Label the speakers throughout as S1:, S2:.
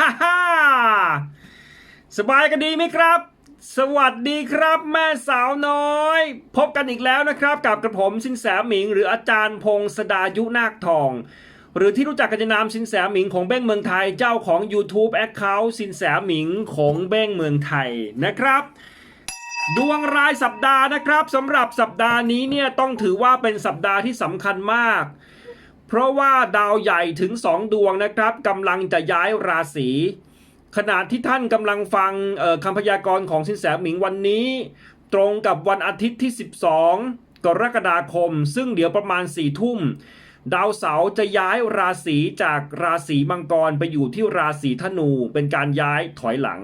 S1: ฮ่าฮ่าสบายกันดีไหมครับ สวัสดีครับแม่สาวน้อย พบกันอีกแล้วนะครับ กับกระผมสินแสหมิง หรืออาจารย์พงศดายุนาคทอง หรือที่รู้จักกันในนามสินแสหมิงของเบ้งเมืองไทยเจ้าของ YouTube Account สินแสหมิงของเบ้งเมืองไทยนะครับดวงรายสัปดาห์นะครับสำหรับสัปดาห์นี้เนี่ยต้องถือว่าเป็นสัปดาห์ที่สำคัญมาก เพราะว่าดาวใหญ่ถึง 2 ดวงนะครับกำลังจะย้ายราศีขณะที่ท่านกำลังฟังคำพยากรณ์ของสินแสหมิงวันนี้ ตรงกับวันอาทิตย์ที่ 12 กรกฎาคม ซึ่งเดี๋ยวประมาณ4ี่ทุ่ม ดาวเสาร์จะย้ายราศีจากราศีมังกรไปอยู่ที่ราศีธนู เป็นการย้ายถอยหลัง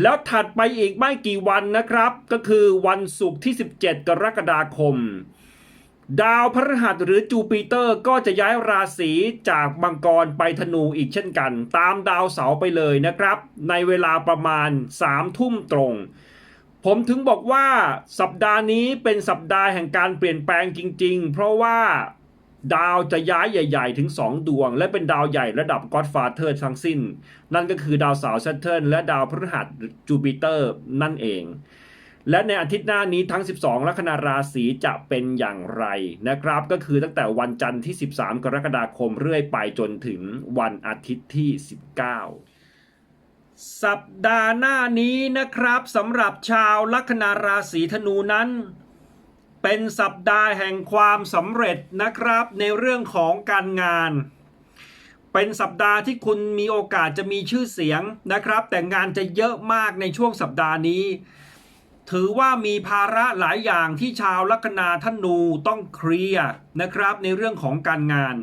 S1: แล้วถัดไปอีกไม่กี่วันนะครับ ก็คือวันศุกร์ที่ 17 กรกฎาคม ดาวพฤหัสหรือจูปิเตอร์ก็จะย้ายราศีจากมังกรไปธนูอีกเช่นกัน ตามดาวเสาร์ไปเลยนะครับ ในเวลาประมาณ3ทุ่มตรง ผมถึงบอกว่าสัปดาห์นี้เป็นสัปดาห์แห่งการเปลี่ยนแปลงจริง ๆ เพราะว่าดาวจะย้ายใหญ่ ๆ ถึง 2 ดวง และเป็นดาวใหญ่ระดับ Godfather ทั้งสิ้น นั่นก็คือดาวเสาร์ Saturn และดาวพฤหัสจูปิเตอร์นั่นเอง และในอาทิตย์หน้านี้ทั้ง 12 ลัคนาราศีจะเป็นอย่างไรนะครับ ก็คือตั้งแต่วันจันทร์ที่ 13 กรกฎาคมเรื่อยไปจนถึงวันอาทิตย์ที่ 19 สัปดาห์หน้านี้นะครับสำหรับชาวลัคนาราศีธนูนั้น เป็นสัปดาห์แห่งความสำเร็จนะครับ ในเรื่องของการงาน เป็นสัปดาห์ที่คุณมีโอกาสจะมีชื่อเสียงนะครับ แต่งานจะเยอะมากในช่วงสัปดาห์นี้ ถือว่ามีภาระหลายอย่างที่ชาวลัคนาธนูต้องเคลียร์นะครับในเรื่องของการงาน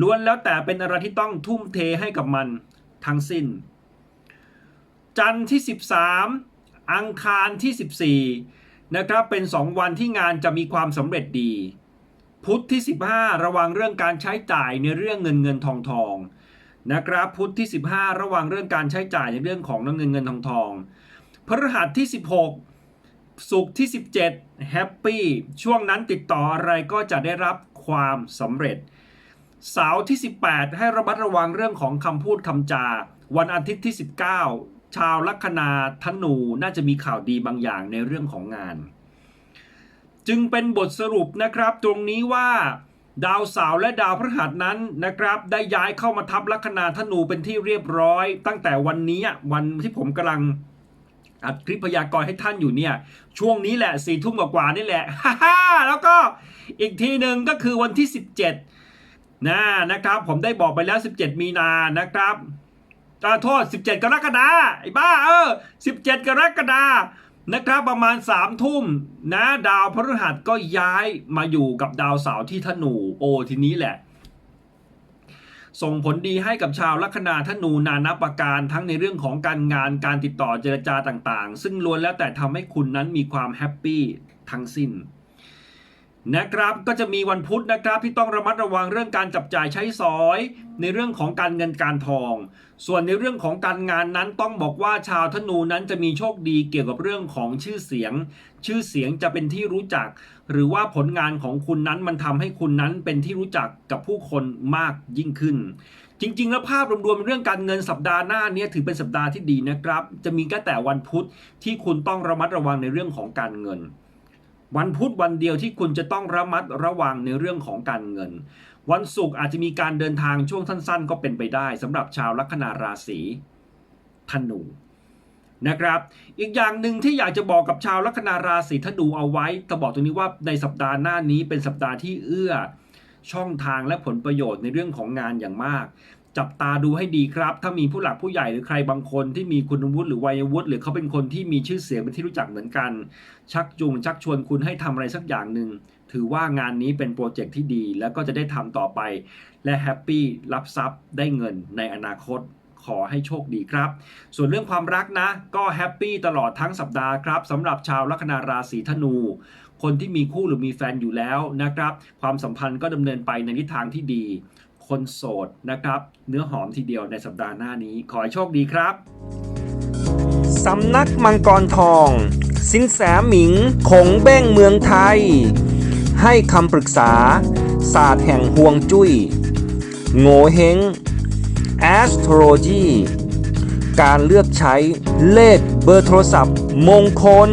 S1: ล้วนแล้วแต่เป็นอะไรที่ต้องทุ่มเทให้กับมันทั้งสิ้น จันทร์ที่ 13 อังคารที่ 14 นะครับเป็น 2 วันที่งานจะมีความสำเร็จดี พุธที่ 15 ระวังเรื่องการใช้จ่ายในเรื่องเงินเงินทองทองนะครับพุธที่ 15 ระวังเรื่องการใช้จ่ายในเรื่องของเงินเงินทองทองพฤหัสที่ 16 ศุกร์ที่ 17แฮปปี้ช่วงนั้นติดต่ออะไรก็จะได้รับความสำเร็จ เสาร์ที่ 18 ให้ระมัดระวังเรื่องของคำพูดคำจา วันอาทิตย์ที่ 19 ชาวลัคนาธนูน่าจะมีข่าวดีบางอย่างในเรื่องของงาน จึงเป็นบทสรุปนะครับตรงนี้ว่าดาวเสาร์และดาวพฤหัสนั้นนะครับ ได้ย้ายเข้ามาทับลัคนาธนูเป็นที่เรียบร้อย ตั้งแต่วันนี้วันที่ผมกำลัง อัดคลิปพยากรณ์ให้ท่านอยู่เนี่ย ช่วงนี้แหละสี่ทุ่มกว่านี่แหละฮ่าแล้วก็อีกทีหนึ่งก็คือวันที่ 17นะนะครับ ผมได้บอกไปแล้ว 17 มีนานะครับอาโทษ 17 กรกฎาไอ้บ้าเออ 17 กรกฎานะครับประมาณ3ทุ่มนะดาวพฤหัสก็ย้ายมาอยู่กับดาวเสาร์ที่ธนูโอทีนี้แหละ ส่งผลดีให้กับชาวลัคนาธนูนานาประการทั้งในเรื่องของการงานการติดต่อเจรจาต่างๆ ซึ่งล้วนแล้วแต่ทำให้คุณนั้นมีความแฮปปี้ทั้งสิ้น นะครับก็จะมีวันพุธนะครับที่ต้องระมัดระวังเรื่องการจับจ่ายใช้สอย ในเรื่องของการเงินการทอง ส่วนในเรื่องของการงานนั้นต้องบอกว่าชาวธนูนั้นจะมีโชคดีเกี่ยวกับเรื่องของชื่อเสียง ชื่อเสียงจะเป็นที่รู้จัก หรือว่าผลงานของคุณนั้นมันทำให้คุณนั้นเป็นที่รู้จักกับผู้คนมากยิ่งขึ้น จริง ๆ แล้วภาพรวมๆเรื่องการเงินสัปดาห์หน้านี้ถือเป็นสัปดาห์ที่ดีนะครับ จะมีแค่แต่วันพุธที่คุณต้องระมัดระวังในเรื่องของการเงิน วันพุธวันเดียวที่คุณจะต้องระมัดระวังในเรื่องของการเงิน วันศุกร์อาจจะมีการเดินทางช่วงสั้น ๆ ก็เป็นไปได้สำหรับชาวลัคนาราศีธนูนะครับ อีกอย่างหนึ่งที่อยากจะบอกกับชาวลัคนาราศีธนูเอาไว้จะบอกตรงนี้ว่าในสัปดาห์หน้านี้เป็นสัปดาห์ที่เอื้อช่องทางและผลประโยชน์ในเรื่องของงานอย่างมาก จับตาดูให้ดีครับ ถ้ามีผู้หลักผู้ใหญ่หรือใครบางคนที่มีคุณวุฒิหรือวัยวุฒิหรือเขาเป็นคนที่มีชื่อเสียงเป็นที่รู้จักเหมือนกัน ชักจูงชักชวนคุณให้ทำอะไรสักอย่างหนึ่งถือว่างานนี้เป็นโปรเจกต์ที่ดี แล้วก็จะได้ทำต่อไป และแฮปปี้รับทรัพย์ได้เงินในอนาคตขอให้โชคดีครับ ส่วนเรื่องความรักนะ ก็แฮปปี้ตลอดทั้งสัปดาห์ครับสำหรับชาวลัคนาราศีธนู คนที่มีคู่หรือมีแฟนอยู่แล้วนะครับ ความสัมพันธ์ก็ดำเนินไปในทิศทางที่ดี คนโสดนะครับ เนื้อหอมทีเดียวในสัปดาห์หน้านี้ ขอให้โชคดีครับ สำนักมังกรทอง สินแสหมิงคงเบ้งเมืองไทย ให้คำปรึกษา ศาสตร์แห่งห่วงจุย้ย โง่เฮง
S2: Astrology การเลือกใช้เลขเบอร์โทรศัพท์มงคล